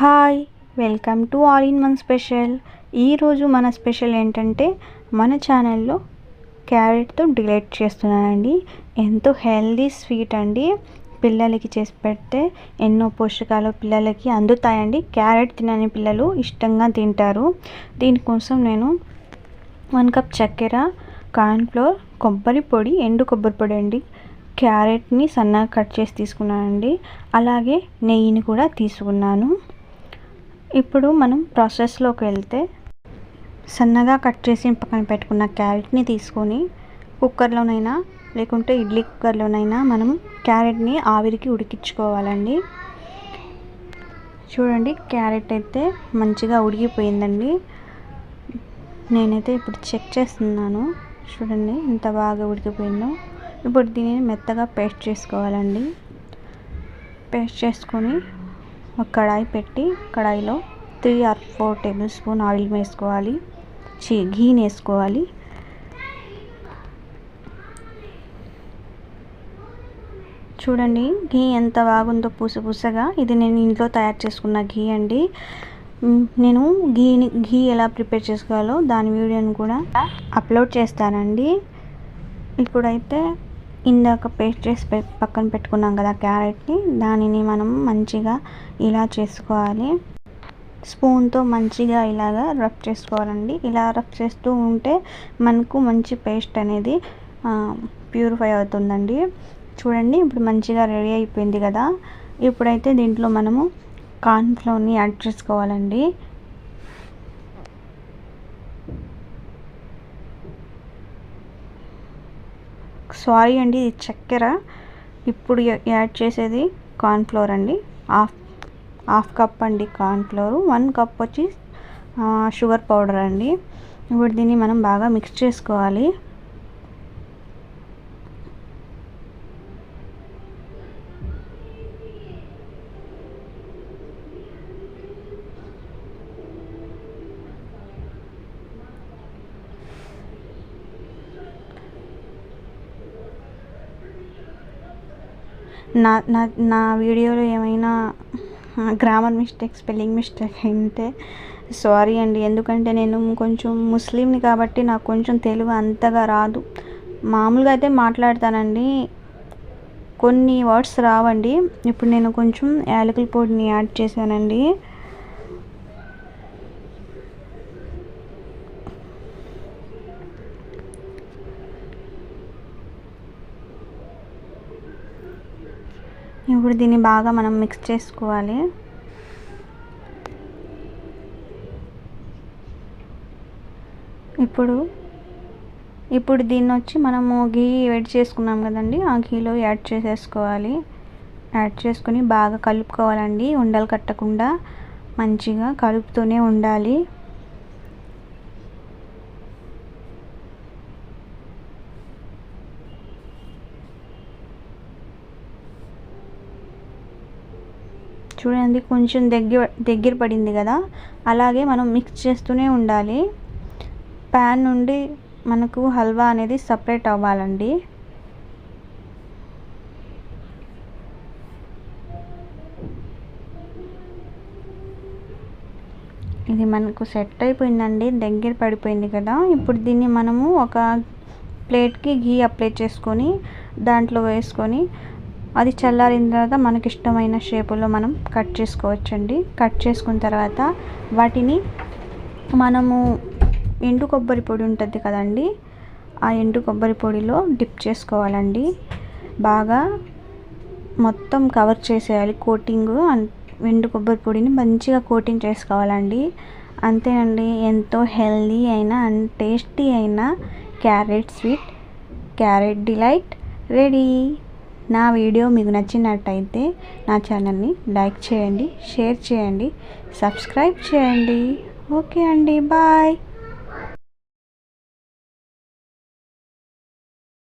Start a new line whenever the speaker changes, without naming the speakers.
Hi welcome to all in one special. ఈరోజు మన special ఏంటంటే మన ఛానల్లో క్యారెట్తో డిలైట్ చేస్తున్నానండి. ఎంతో హెల్దీ స్వీట్ అండి. పిల్లలకి చేసి పెడితే ఎన్నో పోషకాలు పిల్లలకి అందుతాయండి. క్యారెట్ తినని పిల్లలు ఇష్టంగా తింటారు. దీనికోసం నేను వన్ కప్ చక్కెర కార్న్ఫ్లోర్ కొబ్బరి పొడి ఎండు కొబ్బరి పొడి అండి. క్యారెట్ని సన్నగా కట్ చేసి తీసుకున్నానండి. అలాగే నెయ్యిని కూడా తీసుకున్నాను. ఇప్పుడు మనం ప్రాసెస్లోకి వెళ్తే సన్నగా కట్ చేసి పక్కన పెట్టుకున్న క్యారెట్ని తీసుకొని కుక్కర్లోనైనా లేకుంటే ఇడ్లీ కుక్కర్లోనైనా మనం క్యారెట్ని ఆవిరికి ఉడికించుకోవాలండి. చూడండి క్యారెట్ అయితే మంచిగా ఉడికిపోయిందండి. నేనైతే ఇప్పుడు చెక్ చేస్తున్నాను. చూడండి ఎంత బాగా ఉడికిపోయిందో. ఇప్పుడు దీనిని మెత్తగా పేస్ట్ చేసుకోవాలండి. పేస్ట్ చేసుకొని ఒక కడాయి పెట్టి కడాయిలో three or four tablespoon oil వేసుకోవాలి. చీ ఘీని వేసుకోవాలి. చూడండి ఘీ ఎంత బాగుందో పూస పూసగా. ఇది నేను ఇంట్లో తయారు చేసుకున్న ఘీ అండి. నేను ఘీని ఘీ ఎలా ప్రిపేర్ చేసుకోవాలో దాని వీడియోని కూడా అప్లోడ్ చేస్తానండి. ఇప్పుడైతే ఇందాక పేస్ట్ చేసి పక్కన పెట్టుకున్నాం కదా క్యారెట్ని దానిని మనం మంచిగా ఇలా చేసుకోవాలి. స్పూన్తో మంచిగా ఇలాగా రఫ్ చేసుకోవాలండి. ఇలా రఫ్ చేస్తూ ఉంటే మనకు మంచి పేస్ట్ అనేది ప్యూరిఫై అవుతుందండి. చూడండి ఇప్పుడు మంచిగా రెడీ అయిపోయింది కదా. ఇప్పుడైతే దీంట్లో మనము కార్న్ఫ్లోర్ని యాడ్ చేసుకోవాలండి. సారీ అండి ఇది చక్కెర. ఇప్పుడు యాడ్ చేసేది కార్న్ఫ్లోర్ అండి. హాఫ్ హాఫ్ కప్ అండి కార్న్ఫ్లోర్. వన్ కప్ వచ్చి షుగర్ పౌడర్ అండి. ఇప్పుడు దీన్ని మనం బాగా మిక్స్ చేసుకోవాలి. నా నా నా వీడియోలో ఏమైనా గ్రామర్ మిస్టేక్ స్పెల్లింగ్ మిస్టేక్ అంటే సారీ అండి. ఎందుకంటే నేను కొంచెం ముస్లింని కాబట్టి నాకు కొంచెం తెలుగు అంతగా రాదు. మామూలుగా అయితే మాట్లాడతానండి. కొన్ని వర్డ్స్ రావండి. ఇప్పుడు నేను కొంచెం యాలకుల పొడిని యాడ్ చేశానండి. ఇప్పుడు దీన్ని బాగా మనం మిక్స్ చేసుకోవాలి. ఇప్పుడు ఇప్పుడు దీన్ని వచ్చి మనము ఘీ వేడి చేసుకున్నాం కదండి ఆ ఘీలో యాడ్ చేసేసుకోవాలి. యాడ్ చేసుకొని బాగా కలుపుకోవాలండి ఉండలు కట్టకుండా మంచిగా కలుపుతూనే ఉండాలి. చూడండి కొంచెం దగ్గర దగ్గర పడింది కదా? అలాగే మనం మిక్స్ చేస్తూనే ఉండాలి. ప్యాన్ నుండి మనకు హల్వా అనేది సపరేట్ అవ్వాలండి. ఇది మనకు సెట్ అయిపోయిందండి దగ్గర పడిపోయింది కదా? ఇప్పుడు దీన్ని మనము ఒక ప్లేట్కి ఘీ అప్లై చేసుకొని దాంట్లో వేసుకొని అది చల్లారిన తర్వాత మనకి ఇష్టమైన షేపులో మనం కట్ చేసుకోవచ్చండి. కట్ చేసుకున్న తర్వాత వాటిని మనము ఎండు కొబ్బరి పొడి ఉంటుంది కదండి ఆ ఎండు కొబ్బరి పొడిలో డిప్ చేసుకోవాలండి. బాగా మొత్తం కవర్ చేసేయాలి కోటింగ్ ఎండు కొబ్బరి పొడిని మంచిగా కోటింగ్ చేసుకోవాలండి. అంతేనండి ఎంతో హెల్దీ అయిన అండ్ టేస్టీ అయిన carrot sweet carrot delight ready. నా వీడియో మీకు నచ్చినట్టయితే నా ఛానల్ని లైక్ చేయండి షేర్ చేయండి సబ్స్క్రైబ్ చేయండి. ఓకే అండి బాయ్.